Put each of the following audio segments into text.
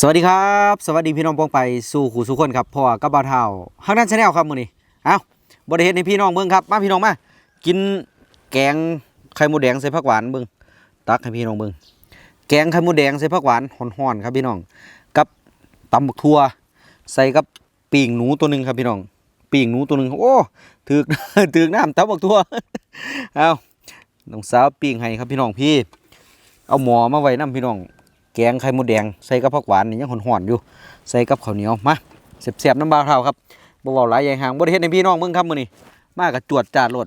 สวัสดีครับ สวัสดีพี่น้องปองไปสู่ขู่สู่คนครับพ่อกับบ่าวเท่าฮักนั้นชาแนลครับมื้อนี้เอ้าบ่ได้เฮ็ดให้พี่น้องเบิ่งครับมาพี่น้องมากินแกงไข่มดแดงใส่ผักหวานเบิ่งตักให้พี่น้องเบิ่งแกงไข่มดแดงใส่ผักหวานฮ้อนๆครับพี่น้อง กับตำบักทั่ว ใส่กับปีงหนูตัวหนึงครับพี่น้องปีงหนูตัวหนึงโอ้ถึกถึกน้ำตำบักทั่วเอ้าน้องสาวปีงให้ครับพี่น้องพี่ เอาหมอมาไว้นํพี่น้อง แกงไข่มดแดงใส่กับผักหวานนี่ยังหอนๆอยู่ ใส่กับข้าวเหนียวมาเสียบๆน้ำบาเท่าครับบ่เว้าหลายใหญ่ห่างบ่ได้เฮ็ดให้พี่น้องเบิ่งครับมื้อนี้มากับจวดจาดรถ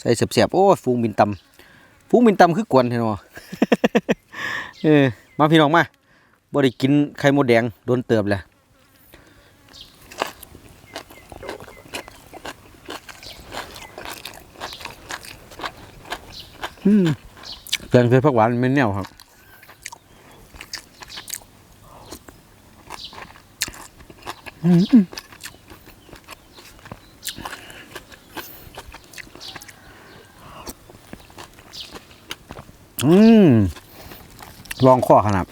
ใส่เสียบๆโอ้ฟูงบินตำฟูงบินตำคือกวนแท้เนาะเออมาพี่น้องมาบ่ได้กินไข่มดแดงโดนเติบแล้วอืมแกงใส่ผักหวานเป็นแนวครับ อืมลองข้อขนาด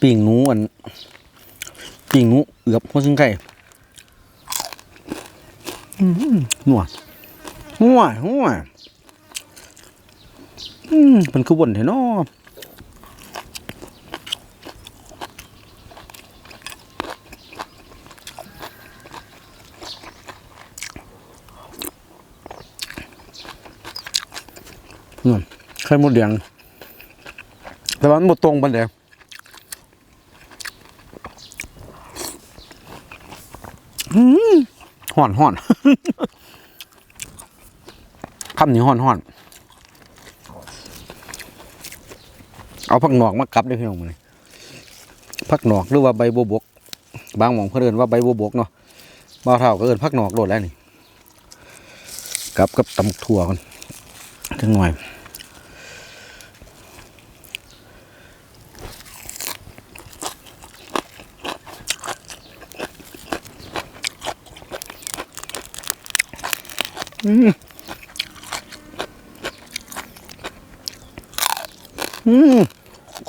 ปิ่งหนูอันปิ่งหนูเอือบหัวซึ่งไก่หนวดหัวหัวอืมเป็นคือบนเถอะเนาะ อืมไข่มดแดงแต่ว่ามันหมดตรงปันเดียวอืมห่อนห่อนคำนี้ห่อนห่อนเอาผักหนอกมากับได้พี่น้องมันผักหนอกหรือว่าใบบัวบก บางหมองเพื่นเอนว่าใบบัวบกเนาะบ่าวเท่าก็เอินผักหนอกโดดแล้วนี่กับกับตำถั่วกันจังหน่อย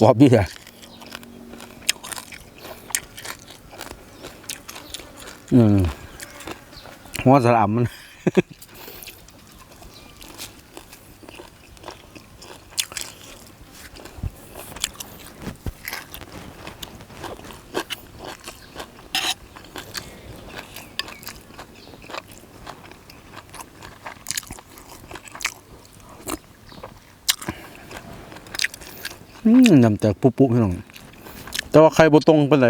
รอบดีเลยอืมหัวสลัมมัน อื มยำแต่ปุ๊บปุ๊บพี่น้องแต่ว่าใครบ่ตรงเป็นไร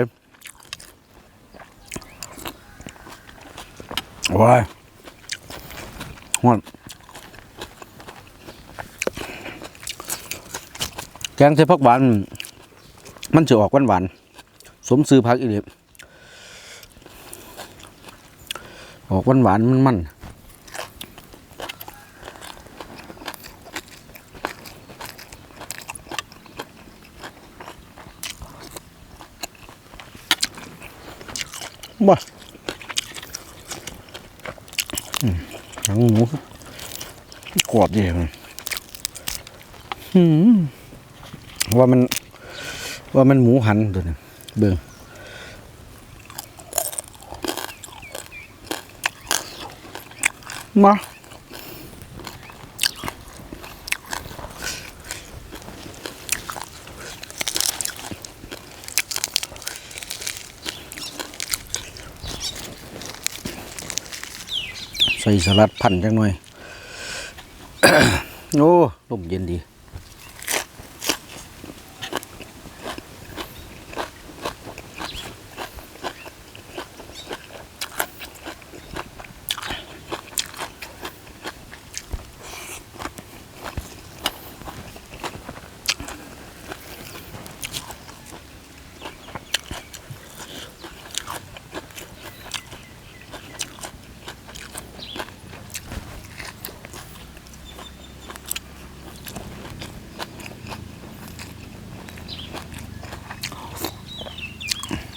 ว้ายหวนแกงใส่ผักหวาน มันจะออกหวานหวานสมซื้อผักอีเดียออกหวานหวานมันมันๆบ้าอืม หนังหมูกรอบดีมันอืมว่ามัน ว่ามันหมูหันตัวนี้เบิ่งมา ใส่สลัดพันจังหน่อย โอ้ลมเย็นดี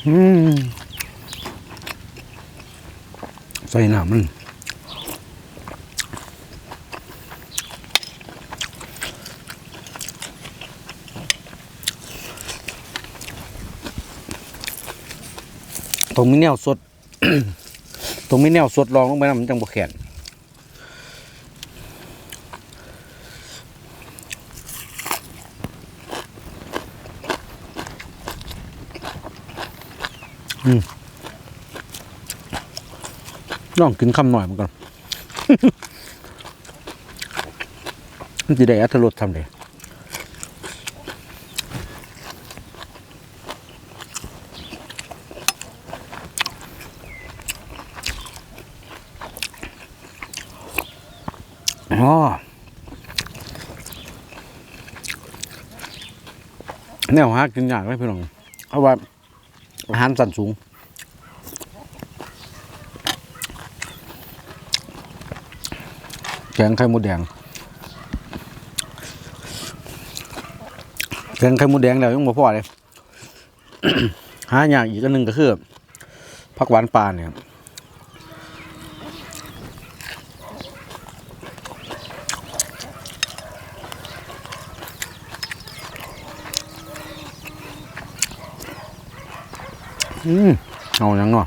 ใส่น้ำมันตรงมีแนวสด ตรงมีแนวสดลองลงไปนะมันจังบวแขน ลองกินคำหน่อยมันก่อนมันจะได้อัตรสทำเลยอ๋อแนวหากินยากเลยพี่น้องเพราะว่า อาหารสันสูง แกงไข่มดแดง แกงไข่มดแดงแล้วยังบ่พอเลย หาอย่างอีกอันหนึ่งก็คือผักหวานปลาเนี่ย อืมเอาอย่างเนาะ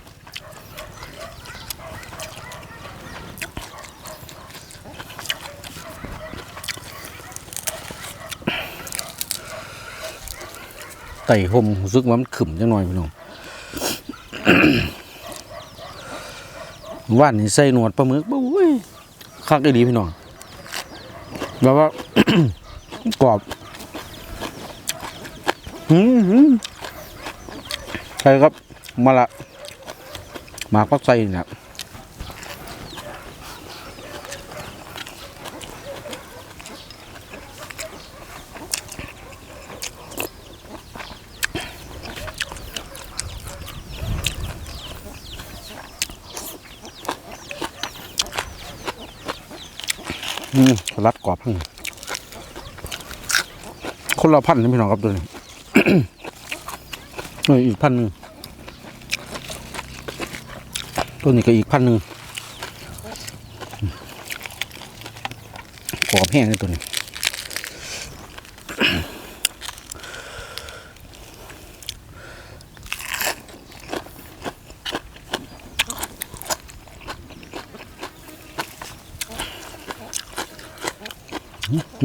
ไต่ห่มรู้สึกว่ามันขึ้มจังหน่อยพี่น้องว่านนี่ใส่หนวดปลาหมึกบุ้ยคักได้ดีพี่น้องแบบว่ากรอบหืมหืมใช่ครับ มาละหมากปักใส่เนี่ยอืมสลัดกรอบทั้งคนละพันนี่พี่น้องครับตัวนี้เอ้ยอีกพันหนึ่ง ตัวนี้ก็อีกพันหนึ่งกรอบแห้งเลยตัวนี้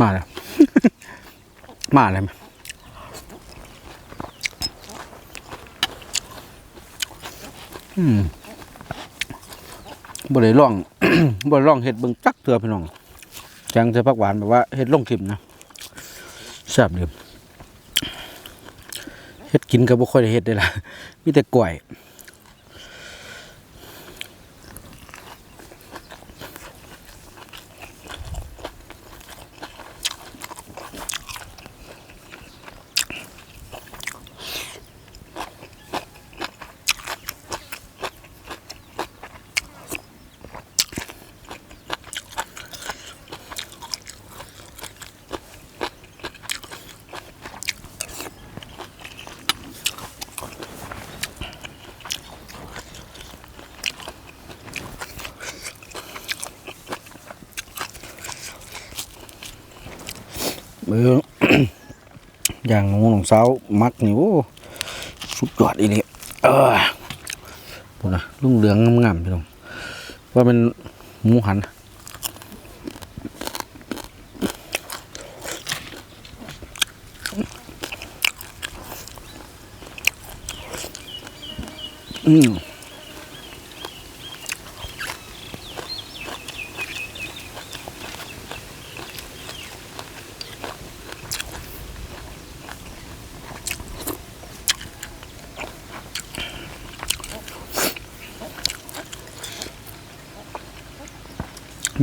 มาแล้วมาแล้วอืม บ่ได้ลอง บ่ได้ลองเห็ดเบิ่งจักเถื่อพี่น้องจังจะพักหวานแบบว่าเห็ดลงทิมนะแซ่บเดิมเห็ดกินก็บ่ค่อยได้เห็ดได้ล่ะมีแต่กล้วย ออย่างหนูของเสามักนี่โอ้สุดยอดอีนี่เออพูดนะรุ่งเรืองงามๆพี่น้องว่าเป็นหมูหันอืม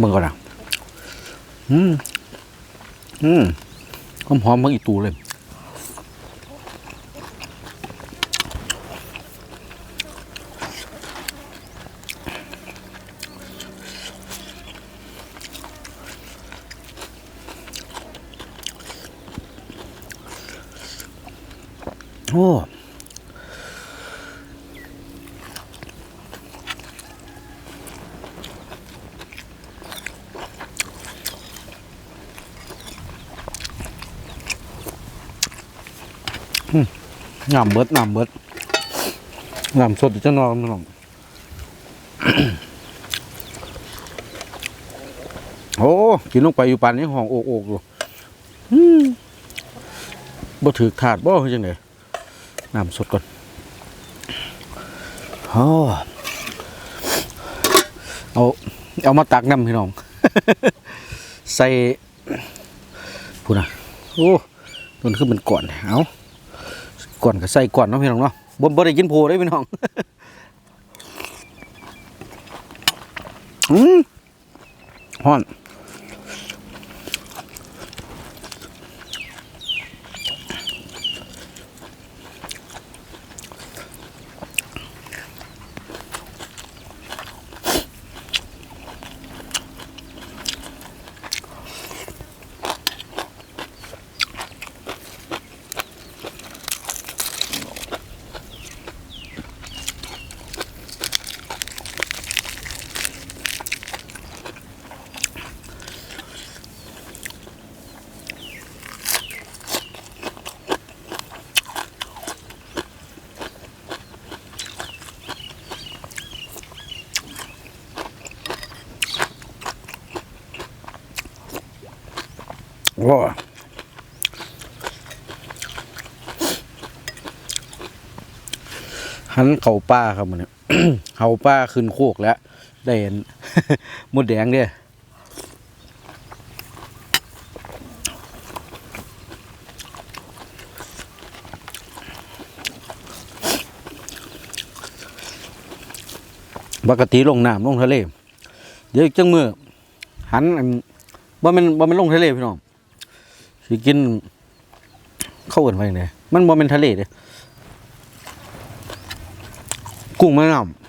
บิ่งก่อนนะอืมอืมหอมหอมๆเบิ่งอีตูเลย น้ำเบิดน้ำเบิดน้ำสดจะนอนพี่น้องโอ้กินลงไปอยู่ปานนี้ห้องโอกโอกอยู่บ่ถือถาดบ่คือจังไดน้ำสดก่อนโอ้เอาเอามาตักน้ำพี่น้อง ใส่พูนะโอ้ตัวนี้คือเป็นก่อนเอา ก่อนก็ใส่ก่อนเนาะพี่น้องเนาะบ่บ่ได้กินโพได้พี่น้องอืมฮ้อน โอ้หันเข่าป้าครับมันเนี่ยเข่าป้าขึ้นโคกแล้ว ได้เห็นมดแดงเนี่ยปกติลงน้ำลงทะเล เดี๋ยวจังมือหันอันว่ามันว่ามันลงทะเลพี่น้อง สิกิน เข้ากันไปไหนมันบ่เป็นทะเลเด้กุ้งแม่น้ำ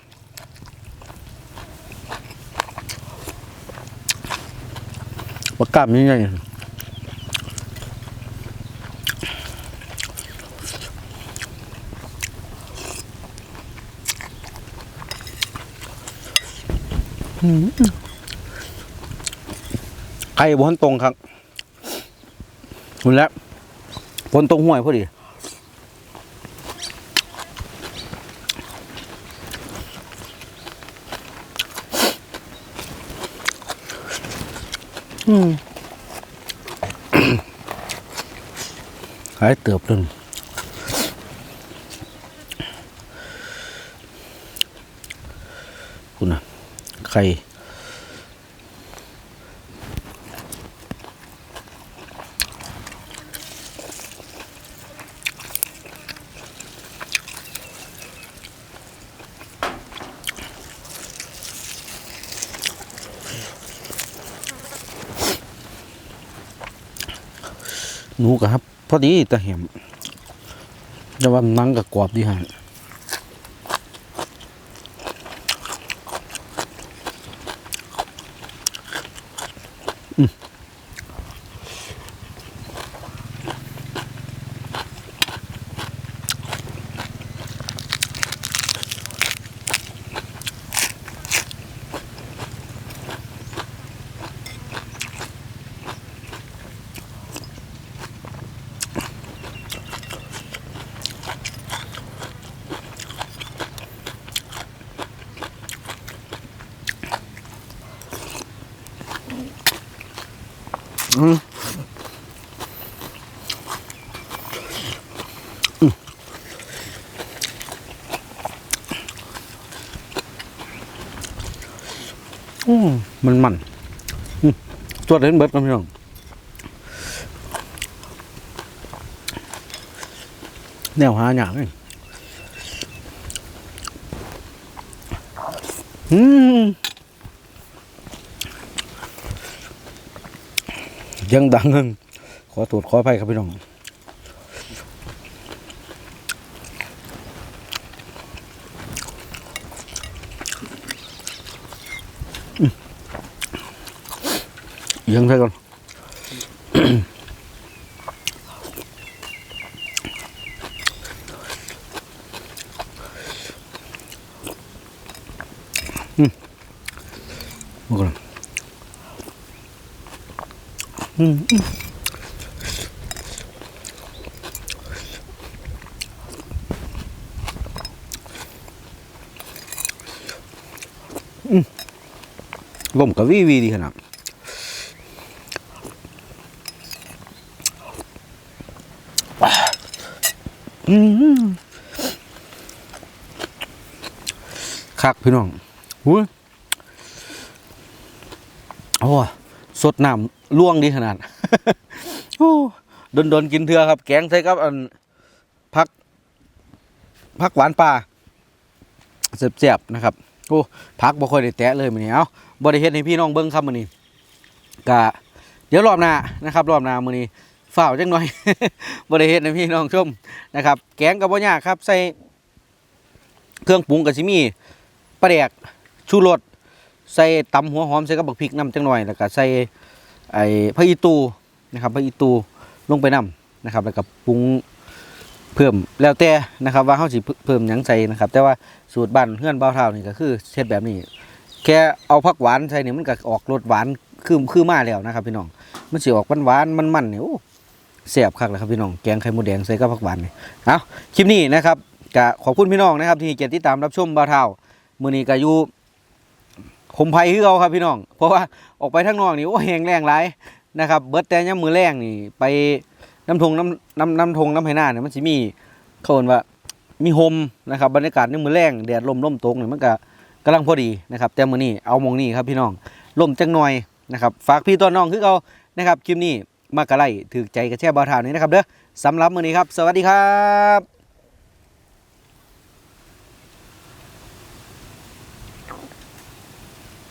ปลากล้ามยังไงไข่บนตรงครับ คุณแล้วบนตรงห้วยพอดีอืมหายเติบนึงคุณนะไข่ หนูกับครับ พอดีตะเห็มจะว่านังกับกรอบดีฮะ มันมันตรวจเห็นเบิดกันพี่น้องแนวหาอย่างเลยอืมยังดังเงินขอตรวจขออภัยครับพี่น้อง riêng thôi con Bakalım. Hmm. Gồm cả vi vi đi hả nào? อืมคักพี่น้องหุ้ยโอ้สดน้ำล่วงดีขนาดโอ้ดนดนๆกินเถื่อครับ แกงใส่กับอันพักพักหวานปลาเสียบๆนะครับโอ้พักบ่ค่อยได้แตะเลยมื้อนี้เอ้าบ่ได้เฮ็ดให้พี่น้องเบิ่งครับมื้อนี้กะเดี๋ยวรอบหน้านะครับ รอบหน้ามื้อนี้ ฝ้าวจังหน่อยบ่ได้เฮ็ดให้พี่น้องชมนะครับ แกงก็บ่ยากครับใส่เครื่องปรุงก็สิมีปลาแดกชูรสใส่ตำหัวหอมใส่กับบักพริกน้ำจังหน่อยแล้วก็ใส่ไอ้ผักอีตูนะครับผักอีตูลงไปนํนะครับ แล้วก็ปรุงเพิ่มแล้วแต่นะครับ ว่าเขาสิเพิ่มหยังใส่นะครับ แต่ว่าสูตรบ้านเพื่อนเบ้าเท่านี่ก็คือเฮ็ดแบบนี้ แค่เอาผักหวานใส่นี่มันก็ออกรสหวานคือคือมาแล้วนะครับ พี่น้องมันสิออกหวานๆมันๆนี่โอ้ แซ่บคักเลยครับพี่น้องแกงไข่มดแดงใส่กับผักหวานนี่เอาคลิปนี้นะครับก็ขอบคุณพี่น้องนะครับที่เกียรติตามรับชมบ้าเท่ามือนี้ก็อยู่คมไผคือเอาครับพี่น้อง เพราะว่าออกไปทางนอกนี่โอ้แหงแรงหลายนะครับ เบิร์ดแต่ยามมื้อแรงนี่ ไปน้ำทงน้ำน้ำน้ำทงน้ำไหหน้าเนี่ยมันสิมีเขาเอิ้นว่ามีโฮมนะครับบรรยากาศในมือแรงแดดลมลมตกเนี่ยมันก็กำลังพอดีนะครับ แต่มือนี้เอามองนี้ครับพี่น้องลมจังหน่อยนะครับ ฝากพี่ตัวน้องคือเอานะครับคลิปนี้ มากระไล่ถือใจกระแช่บาวทาวนี้นะครับเด้อสำหรับมื้อนี้ครับ สวัสดีครับ